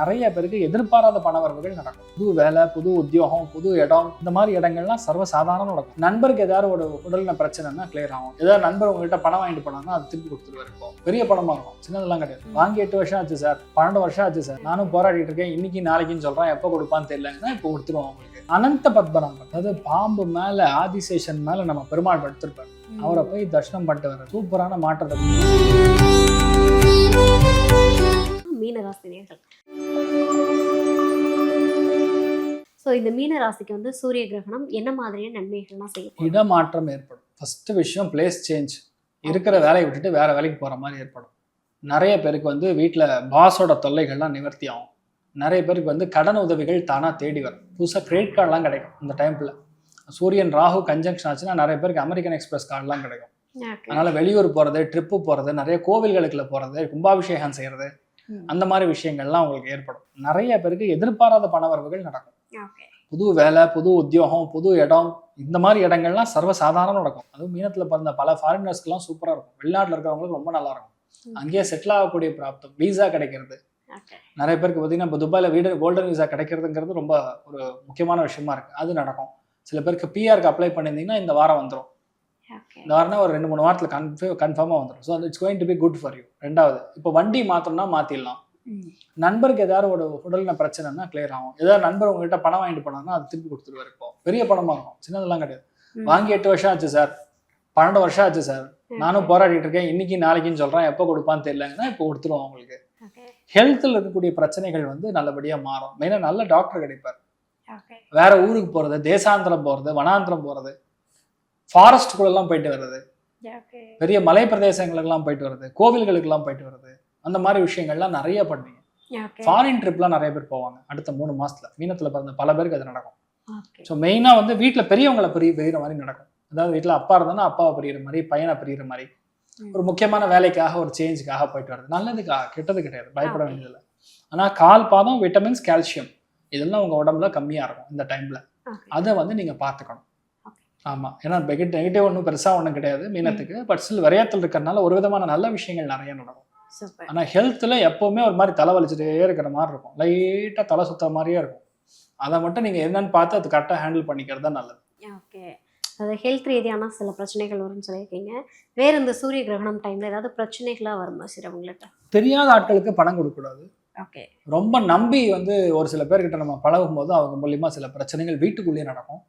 நிறைய பேருக்கு எதிர்பாராத பண வரவுகள் நடக்கும். புது வேலை புது உத்தியோகம் புது இடம் இந்த மாதிரி இடங்கள்லாம் சர்வசாதாரண நடக்கும். நண்பருக்கு ஏதாவது ஒரு உடல்நல பிரச்சனைனா கிளியர் ஆகும். ஏதாவது நண்பர் உங்ககிட்ட பணம் வாங்கிட்டு போனாங்கன்னா அது திருப்பி கொடுத்துருவாரு இப்போ. பெரிய பணமா இருக்கும் சின்னதெல்லாம் கிடையாது. வாங்கி எட்டு வருஷம் ஆச்சு சார். பன்னெண்டு வருஷம் ஆச்சு சார். நானும் போராடிட்டு இருக்கேன். இன்னைக்கு நாளைக்குன்னு சொல்றேன். எப்போ கொடுப்பான்னு தெரியலங்கன்னா இப்போ கொடுத்துருவோம் உங்களுக்கு அனந்த பத்மநாபன். அதாவது பாம்பு மேல ஆதிசேஷன் மேல நம்ம பெருமாள் படுத்திருப்பார். அவரை போய் தர்ஷனம் பண்ணிட்டு வர சூப்பரான மாற்றத்தை மீனராசினியர்கள் ஸோ இந்த மீன ராசிக்கு வந்து சூரிய கிரகணம் என்ன மாதிரியான நன்மைகள்லாம் செய்யும் இடமாற்றம் ஏற்படும். ஃபர்ஸ்ட் விஷயம் பிளேஸ் சேஞ்ச் இருக்கிற வேலையை விட்டுட்டு வேற வேலைக்கு போற மாதிரி ஏற்படும். நிறைய பேருக்கு வந்து வீட்டில் பாஸோட தொல்லைகள்லாம் நிவர்த்தி ஆகும். நிறைய பேருக்கு வந்து கடன் உதவிகள் தானா தேடி வரும். புதுசாக கிரெடிட் கார்டெலாம் கிடைக்கும் இந்த டைம்ல சூரியன் ராகு கன்ஜங்ஷன் ஆச்சுன்னா நிறைய பேருக்கு அமெரிக்கன் எக்ஸ்பிரஸ் கார்டெலாம் கிடைக்கும். அதனால வெளியூர் போறது ட்ரிப்பு போறது நிறைய கோவில்களுக்குள்ள போறது கும்பாபிஷேகம் செய்யறது ம். அந்த மாதிரி விஷயங்கள்லாம் உங்களுக்கு ஏற்படும். நிறைய பேருக்கு எதிர்பாராத பண வரவுகள் நடக்கும். புது வேலை புது உத்தியோகம் புது இடம் இந்த மாதிரி இடங்கள்லாம் சர்வசாதாரண நடக்கும். அதுவும் மீனத்தில் பிறந்த பல ஃபாரினர்ஸ்க்குலாம் சூப்பராக இருக்கும். வெளிநாட்டில் இருக்கிறவங்களுக்கு ரொம்ப நல்லா இருக்கும். அங்கேயே செட்டில் ஆகக்கூடிய பிராப்தம் வீசா கிடைக்கிறது. நிறைய பேருக்கு பார்த்தீங்கன்னா இப்போ துபாயில் வீடு கோல்டன் வீசா கிடைக்கிறதுங்கிறது ரொம்ப ஒரு முக்கியமான விஷயமா இருக்கு. அது நடக்கும். சில பேருக்கு பிஆருக்கு அப்ளை பண்ணியிருந்தீங்கன்னா இந்த வாரம் வந்துடும் இந்த வாரம்னா ஒரு ரெண்டு மூணு வாரத்தில் கன்ஃபே கன்ஃபார்மாக வந்துடும் so it's going to be good for you ரெண்டாவது இப்போ வண்டி மாற்றணும்னா மாற்றிடலாம் நண்பருக்கு ஏதாவது ஒரு உடல்நல பிரச்சனைனா கிளியர் ஆகும். ஏதாவது நண்பர் உங்ககிட்ட பணம் வாங்கிட்டு போனாங்கன்னா அது திருப்பி கொடுத்துருவாரு இப்போ. பெரிய பணமா இருக்கும். சின்னதெல்லாம் கிடையாது. வாங்கி எட்டு வருஷம் ஆச்சு சார். பன்னெண்டு வருஷம் ஆச்சு சார். நானும் போராடிட்டு இருக்கேன். இன்னைக்கு நாளைக்குன்னு சொல்றேன். எப்போ கொடுப்பான்னு தெரியலங்கன்னா இப்போ கொடுத்துருவோம் உங்களுக்கு ஹெல்த்தில் இருக்கக்கூடிய பிரச்சனைகள் வந்து நல்லபடியா மாறும். மெயினாக நல்ல டாக்டர் கிடைப்பார். வேற ஊருக்கு போறது தேசாந்திரம் போறது வனாந்திரம் போறது ஃபாரஸ்ட்டுக்குள்ளெல்லாம் போயிட்டு வர்றது. பெரிய மலை பிரதேசங்களுக்கெல்லாம் போயிட்டு வர்றது. கோவில்களுக்கெல்லாம் போயிட்டு வர்றது. அந்த மாதிரி விஷயங்கள்லாம் நிறைய பண்ணுவீங்க. ஃபாரின் ட்ரிப்லாம் நிறைய பேர் போவாங்க அடுத்த மூணு மாசத்துல. மீனத்துல பிறந்த பல பேருக்கு அது நடக்கும். ஸோ மெயினாக வந்து வீட்டில் பெரியவங்களை பிரிய பிரிகிற மாதிரி நடக்கும். அதாவது வீட்டில் அப்பா இருந்தானா அப்பாவை பிரிகிற மாதிரி பையனை பிரிகிற மாதிரி. ம். ஒரு முக்கியமான வேலைக்காக ஒரு சேஞ்சுக்காக போயிட்டு வருது நல்லதுக்காக கெட்டது கிடையாது. பயப்பட வேண்டியதில்லை. ஆனால் கால் பாதம் விட்டமின்ஸ் கால்சியம் இதெல்லாம் உங்கள் உடம்புல கம்மியாக இருக்கும் இந்த டைமில் அதை வந்து நீங்கள் பார்த்துக்கணும். ஆமாம் ஏன்னா நெகட்டிவ் நெகட்டிவ் ஒன்றும் பெருசாக ஒன்றும் கிடையாது மீனத்துக்கு. பட் ஸ்டில் விரயத்தில் இருக்கிறனால ஒரு விதமான நல்ல விஷயங்கள் நிறைய நடக்கும். ஆனால் ஹெல்த்தில் எப்போவுமே ஒரு மாதிரி தலை வலிச்சுட்டே இருக்கிற மாதிரி இருக்கும். லைட்டாக தலை சுத்துற மாதிரியே இருக்கும். அதை மட்டும் நீங்கள் என்னன்னு பார்த்து அது கரெக்டாக ஹேண்டில் பண்ணிக்கிறது தான் நல்லது. ஓகே. அது ஹெல்த் ரீதியான சில பிரச்சனைகள் வரும்னு சொல்லியிருக்கீங்க. வேற இந்த சூரிய கிரகணம் டைம்ல ஏதாவது பிரச்சனைகளா வருமா சார் உங்களுக்கு தெரியாத ஆட்களுக்கு பணம் கொடுக்கக்கூடாது. ஓகே. ரொம்ப நம்பி வந்து ஒரு சில பேர்கிட்ட நம்ம பழகும் போது அவங்க மூலியமா சில பிரச்சனைகள் வீட்டுக்குள்ளேயே நடக்கும்.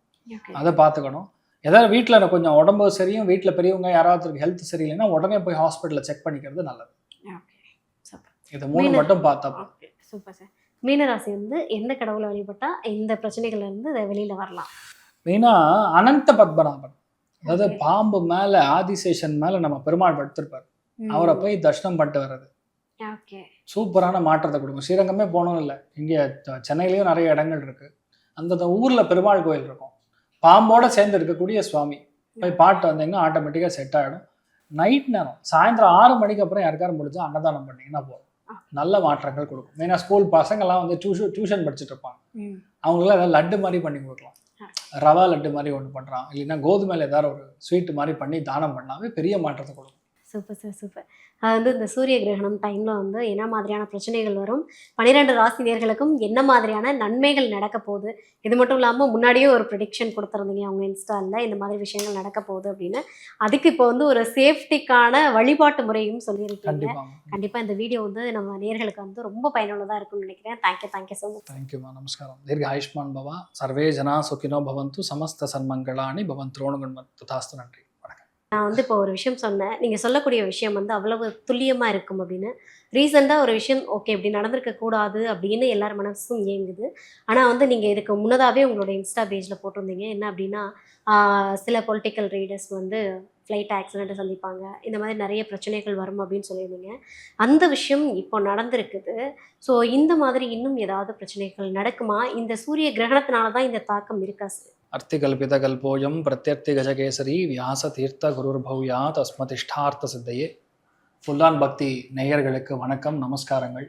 அதை பார்த்துக்கணும். ஏதாவது வீட்டில் கொஞ்சம் உடம்பு சரியும் வீட்டில் பெரியவங்க யாராவது ஹெல்த் சரியில்லைன்னா உடனே போய் ஹாஸ்பிட்டலில் செக் பண்ணிக்கிறது நல்லது. இது மூணு மட்டும் பார்த்தா சூப்பர் சார் மீனராசி வந்து எந்த கடவுளை வழிபட்டா இந்த பிரச்சனைகள்ல இருந்து வெளியில வரலாம்? மெயினா அனந்த பத்மநாபன். அதாவது. பாம்பு மேல ஆதிசேஷன் மேல நம்ம பெருமாள் படுத்திருப்பார். அவரை போய் தர்ஷனம் பண்ணிட்டு வர்றது. சூப்பரான மாற்றத்தை கொடுக்கும். ஸ்ரீரங்கமே போகணும் இல்லை இங்கே சென்னையிலயும் நிறைய இடங்கள் இருக்கு. அந்தந்த ஊர்ல பெருமாள் கோயில் இருக்கும். பாம்போட சேர்ந்து இருக்கக்கூடிய சுவாமி. போய் பாட்டு வந்தீங்கன்னா ஆட்டோமேட்டிக்காக செட் ஆகிடும் நைட் நேரம் சாயந்தரம் ஆறு மணிக்கு அப்புறம் யாருக்காரும் முடிஞ்சா அன்னதானம் பண்ணீங்கன்னா போதும். நல்ல மாற்றங்கள் கொடுக்கும். மெயினாக ஸ்கூல் பசங்கள்லாம் வந்து டியூஷன் டியூஷன் படிச்சுட்டு இருப்பாங்க. அவங்களாம் ஏதாவது லட்டு மாதிரி பண்ணி கொடுக்கலாம். ரவா லட்டு மாதிரி ஒன்று பண்ணுறான் இல்லைன்னா கோதுமையில் ஏதாவது ஒரு ஸ்வீட் மாதிரி பண்ணி தானம் பண்ணாவே பெரிய மாற்றத்தை கொடுக்கும். சூப்பர் சார் சூப்பர் அது வந்து இந்த சூரிய கிரகணம் டைம்ல வந்து என்ன மாதிரியான பிரச்சனைகள் வரும்? பன்னிரெண்டு ராசினியர்களுக்கும் என்ன மாதிரியான நன்மைகள் நடக்க போகுது? இது மட்டும் இல்லாமல் முன்னாடியே ஒரு ப்ரிடிக்ஷன் கொடுத்துருந்தீங்க அவங்க இன்ஸ்டாலில் இந்த மாதிரி விஷயங்கள் நடக்க போகுது அப்படின்னு. அதுக்கு இப்போ வந்து ஒரு சேஃப்டிக்கான வழிபாட்டு முறையும் சொல்லியிருக்கீங்க. கண்டிப்பாக கண்டிப்பா இந்த வீடியோ வந்து நம்ம நேயர்களுக்கு வந்து ரொம்ப பயனுள்ளதா இருக்கும்னு நினைக்கிறேன். தேங்க்யூ தேங்க்யூ ஸோ மச் தேங்க்யூமா நமஸ்காரம். தீர்க்க ஆயுஷ்மான் பவா. சர்வே ஜனா சுகினோ பவந்து சமஸ்த சன்மங்களானி பவன் துரோணுகுண்மத் ததாஸ்து. நன்றி. நான் வந்து இப்போ ஒரு விஷயம் சொன்னேன். நீங்கள் சொல்லக்கூடிய விஷயம் வந்து அவ்வளவு துல்லியமாக இருக்கும் அப்படின்னு. ரீசெண்டாக ஒரு விஷயம் ஓகே இப்படி நடந்திருக்க கூடாது அப்படின்னு எல்லார் மனசும் இயங்குது ஆனால் வந்து நீங்கள் இதுக்கு முன்னதாகவே உங்களோட இன்ஸ்டா பேஜில் போட்டிருந்தீங்க. என்ன அப்படின்னா சில பொலிட்டிக்கல் ரீடர்ஸ் வந்து ஃப்ளைட் ஆக்சிடென்ட்டை சந்திப்பாங்க. இந்த மாதிரி நிறைய பிரச்சனைகள் வரும் அப்படின்னு சொல்லியிருந்தீங்க. அந்த விஷயம் இப்போ நடந்திருக்குது. ஸோ இந்த மாதிரி இன்னும் ஏதாவது பிரச்சனைகள் நடக்குமா? இந்த சூரிய கிரகணத்தினால தான் இந்த தாக்கம் இருக்கா அர்த்திகல்பிதகல்போயம் பிரத்யர்த்தி கஜகேசரி வியாச தீர்த்த குருர்பவ்யா தஸ்மதிஷ்டார்த்த சித்தையே ஃபுல்லான் பக்தி நேயர்களுக்கு வணக்கம் நமஸ்காரங்கள்.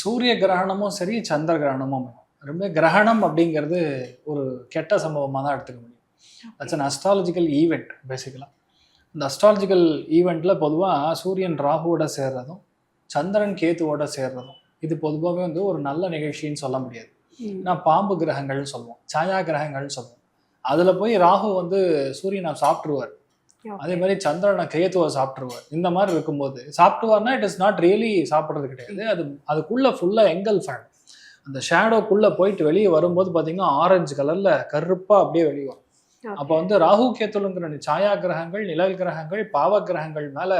சூரிய கிரகணமும் சரி சந்திர கிரகணமும் ரொம்ப கிரகணம் அப்படிங்கிறது ஒரு கெட்ட சம்பவமாக தான் எடுத்துக்க முடியும். அட்ஸ் அன் அஸ்ட்ராலஜிக்கல் ஈவெண்ட் பேசிக்கலாக இந்த அஸ்ட்ராலஜிக்கல் ஈவெண்ட்டில் பொதுவாக சூரியன் ராகுவோட சேர்றதும் சந்திரன் கேத்துவோட சேர்றதும் இது பொதுவாகவே வந்து ஒரு நல்ல நிகழ்ச்சின்னு சொல்ல முடியாது. நான் பாம்பு கிரகங்கள்னு சொல்லுவோம். சாயா கிரகங்கள்னு சொல்லுவோம். அதுல போய் ராகு வந்து சூரியனை சாப்பிட்டுருவார். Okay. அதே மாதிரி சந்திரனை கேத்துவை சாப்பிட்டுருவார். இந்த மாதிரி இருக்கும்போது சாப்பிட்டுவார்னா இட் இஸ் நாட் ரியலி சாப்பிட்றது கிடையாது. அது அதுக்குள்ள ஃபுல்லா எங்கல் ஃபேன் அந்த ஷேடோக்குள்ள போயிட்டு வெளியே வரும்போது பாத்தீங்கன்னா ஆரஞ்சு கலர்ல கருப்பா அப்படியே வெளியே வரும். அப்போ வந்து ராகு கேத்துலுங்கிற சாயா கிரகங்கள் நிழல் கிரகங்கள் பாவ கிரகங்கள் மேல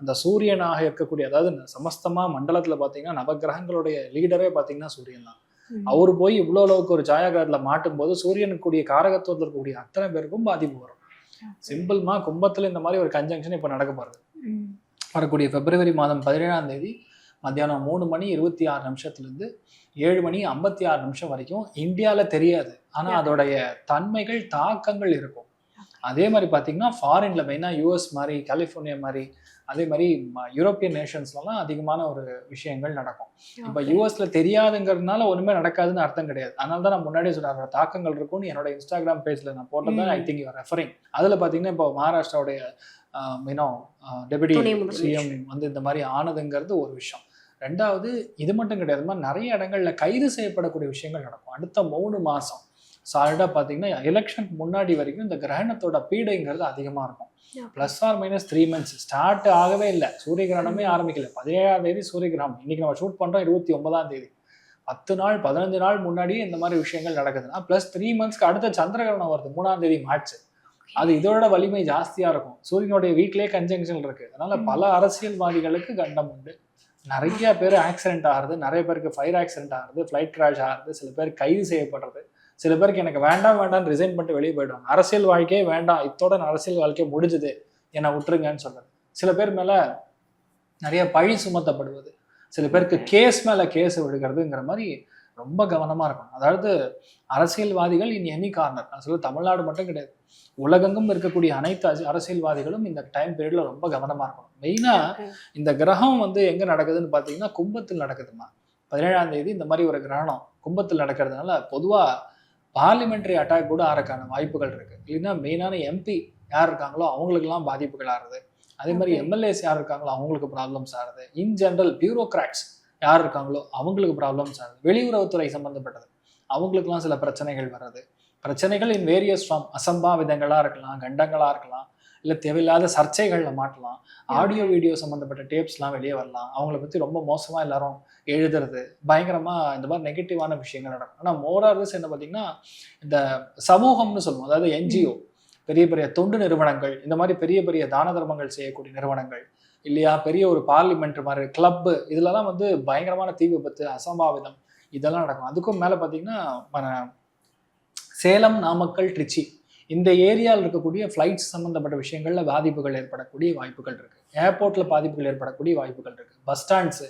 அந்த சூரியனாக இருக்கக்கூடிய அதாவது சமஸ்தமா மண்டலத்துல பாத்தீங்கன்னா நவகிரகங்களுடைய லீடரே பாத்தீங்கன்னா சூரியன் தான். அவர் போய் இவ்வளோ அளவுக்கு ஒரு சாயா கிரகத்துல மாட்டும் போது சூரியனுக்குரிய காரகத்துவத்தில் இருக்கக்கூடிய அத்தனை பேருக்கும் பாதிப்பு வரும். சிம்பிள்மா கும்பத்துல இந்த மாதிரி ஒரு கன்ஜங்ஷன் இப்போ நடக்க போறது. ம். வரக்கூடிய பிப்ரவரி மாதம் பதினேழாம் தேதி மத்தியானம் மூணு மணி இருபத்தி ஆறு நிமிஷத்துலேருந்து ஏழு மணி ஐம்பத்தி ஆறு நிமிஷம் வரைக்கும் இந்தியாவில் தெரியாது. ஆனால். அதோடைய தன்மைகள் தாக்கங்கள் இருக்கும். அதே மாதிரி பார்த்தீங்கன்னா ஃபாரின்ல மெயினாக யூஎஸ் மாதிரி கலிஃபோர்னியா மாதிரி அதே மாதிரி யூரோப்பியன் நேஷன்ஸ்லலாம் அதிகமான ஒரு விஷயங்கள் நடக்கும். இப்போ. யூஎஸ்ல தெரியாதுங்கிறதுனால ஒண்ணுமே நடக்காதுன்னு அர்த்தம் கிடையாது. அதனால தான் நான் முன்னாடியே அதோட தாக்கங்கள் இருக்கும்னு என்னோட இன்ஸ்டாகிராம் பேஜ்ல நான் போட்டதான் ஐ. திங்க் யூஆர் ரெஃபரிங் அதுல பாத்தீங்கன்னா இப்போ மகாராஷ்டிராவுடைய மீனோ டெபுட்டி. சிஎம் வந்து இந்த மாதிரி ஆனதுங்கிறது ஒரு விஷயம். ரெண்டாவது இது மட்டும் கிடையாது. நிறைய இடங்கள்ல கைது செய்யப்படக்கூடிய விஷயங்கள் நடக்கும். அடுத்த மூணு மாசம். சாலிடா பாத்தீங்கன்னா எலெக்ஷனுக்கு முன்னாடி வரைக்கும் இந்த கிரகணத்தோட பீடைங்கிறது அதிகமா இருக்கும். Plus or minus three months start ஆகவே இல்லை. சூரிய கிரகணமே ஆரம்பிக்கல. பதினேழாம் தேதி சூரிய கிரகணம் இன்னைக்கு நம்ம ஷூட் பண்றோம் இருபத்தி ஒன்பதாம் தேதி. பத்து நாள் பதினஞ்சு நாள் முன்னாடியே இந்த மாதிரி விஷயங்கள் நடக்குதுன்னா ப்ளஸ் த்ரீ மந்த்ஸ்க்கு அடுத்த சந்திர கிரகணம் வருது. மூணாம் தேதி மார்ச் அது இதோட வலிமை ஜாஸ்தியா இருக்கும். சூரியனுடைய வீட்டிலே கன்ஜங்ஷன் இருக்கு. அதனால ம். பல அரசியல்வாதிகளுக்கு கண்டம் உண்டு. நிறைய பேர் ஆக்சிடென்ட் ஆகுறது. நிறைய பேருக்கு ஃபயர் ஆக்சிடென்ட் ஆகுது ஃப்ளைட் கிராஷ் ஆகுது சில பேர் கைது செய்யப்படுறது. சில பேருக்கு எனக்கு வேண்டாம் வேண்டாம்னு ரிசைன் பண்ணிட்டு வெளியே போயிடுவாங்க. அரசியல் வாழ்க்கையே வேண்டாம். இத்தோட நான் அரசியல் வாழ்க்கை முடிஞ்சுது. என்னை விட்டுருங்கன்னு சொல்றது. சில பேர் மேல நிறைய பழி சுமத்தப்படுவது. சில பேருக்கு கேஸ் மேல கேஸ் விடுகிறதுங்கிற மாதிரி ரொம்ப கவனமா இருக்கணும். அதாவது அரசியல்வாதிகள் இன் எனி கார்னர் நான் சொல்ல தமிழ்நாடு மட்டும் கிடையாது. உலகெங்கும் இருக்கக்கூடிய அனைத்து அரசி- அரசியல்வாதிகளும் இந்த டைம் பீரியட்ல ரொம்ப கவனமா இருக்கணும். மெயினா Okay. இந்த கிரகம் வந்து எங்க நடக்குதுன்னு பாத்தீங்கன்னா கும்பத்தில் நடக்குதுமா பதினேழாம் தேதி இந்த மாதிரி ஒரு கிரகணம். கும்பத்தில் நடக்கிறதுனால பொதுவா பார்லிமெண்டரி அட்டாக் கூட ஆறக்கான வாய்ப்புகள் இருக்கு. இல்லைன்னா மெயினான எம்பி யார் இருக்காங்களோ அவங்களுக்கெல்லாம் பாதிப்புகள் ஆறுது. அதே மாதிரி. எம்எல்ஏஸ் யார் இருக்காங்களோ அவங்களுக்கு ப்ராப்ளம்ஸ் ஆறுது. இன் ஜென்ரல் பியூரோக்ராட்ஸ் யார் இருக்காங்களோ அவங்களுக்கு ப்ராப்ளம்ஸ் ஆகுது வெளியுறவுத்துறை சம்பந்தப்பட்டது. அவங்களுக்குலாம் சில பிரச்சனைகள் வர்றது. பிரச்சனைகள் இன் வேரியஸ் ஃபார்ம் அசம்பாவிதங்களா இருக்கலாம் கண்டங்களா இருக்கலாம். இல்லை தேவையில்லாத சர்ச்சைகள்ல மாட்டலாம். ஆடியோ வீடியோ சம்மந்தப்பட்ட டேப்ஸ்லாம் வெளியே வரலாம். அவங்கள பற்றி ரொம்ப மோசமாக எல்லாரும் எழுதுறது பயங்கரமாக இந்த மாதிரி நெகட்டிவான விஷயங்கள் நடக்கும். ஆனால் மோரார்ஸ் என்ன பார்த்தீங்கன்னா இந்த சமூகம்னு சொல்லுவோம். அதாவது என்ஜிஓ பெரிய பெரிய தொண்டு நிறுவனங்கள் இந்த மாதிரி பெரிய பெரிய தான தர்மங்கள் செய்யக்கூடிய நிறுவனங்கள் இல்லையா? பெரிய ஒரு பார்லிமெண்ட் மாதிரி கிளப்பு இதுலலாம் வந்து பயங்கரமான தீ விபத்து அசம்பாவிதம் இதெல்லாம் நடக்கும். அதுக்கும் மேலே பார்த்தீங்கன்னா சேலம் நாமக்கல் ட்ரிச்சி இந்த ஏரியாவில் இருக்கக்கூடிய ஃப்ளைட்ஸ் சம்மந்தப்பட்ட விஷயங்கள்ல பாதிப்புகள் ஏற்படக்கூடிய வாய்ப்புகள் இருக்கு. ஏர்போர்ட்ல பாதிப்புகள் ஏற்படக்கூடிய வாய்ப்புகள் இருக்கு. பஸ் ஸ்டாண்ட்ஸ்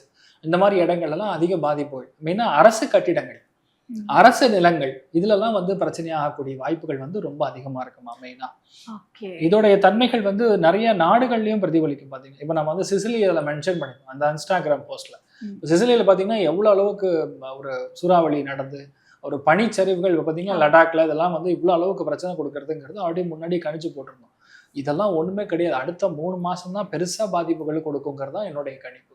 இந்த மாதிரி இடங்கள்லாம் அதிக பாதிப்புகள் மெயினாக அரசு கட்டிடங்கள். அரசு நிலங்கள் இதுலலாம் வந்து பிரச்சனையாகக்கூடிய வாய்ப்புகள் வந்து ரொம்ப அதிகமா இருக்குமா மெயினா. இதோடைய தன்மைகள் வந்து நிறைய நாடுகள்லயும் பிரதிபலிக்கும் பாத்தீங்கன்னா இப்போ நம்ம வந்து சிசிலி அதில் மென்ஷன் பண்ணிருக்கோம். அந்த இன்ஸ்டாகிராம் போஸ்ட்ல ம். சிசிலியில் பார்த்தீங்கன்னா எவ்வளோ அளவுக்கு ஒரு சூறாவளி நடந்து ஒரு பனிச்சரிவுகள் இப்போ பார்த்தீங்கன்னா லடாக்ல இதெல்லாம் வந்து இவ்வளோ அளவுக்கு பிரச்சனை கொடுக்கறதுங்கிறது ஆல்ரெடி முன்னாடி கணிச்சு போட்டிருந்தோம். இதெல்லாம் ஒண்ணுமே கிடையாது. அடுத்த மூணு மாசம் தான் பெருசா பாதிப்புகள் கொடுக்குங்கிறது தான் என்னுடைய கணிப்பு.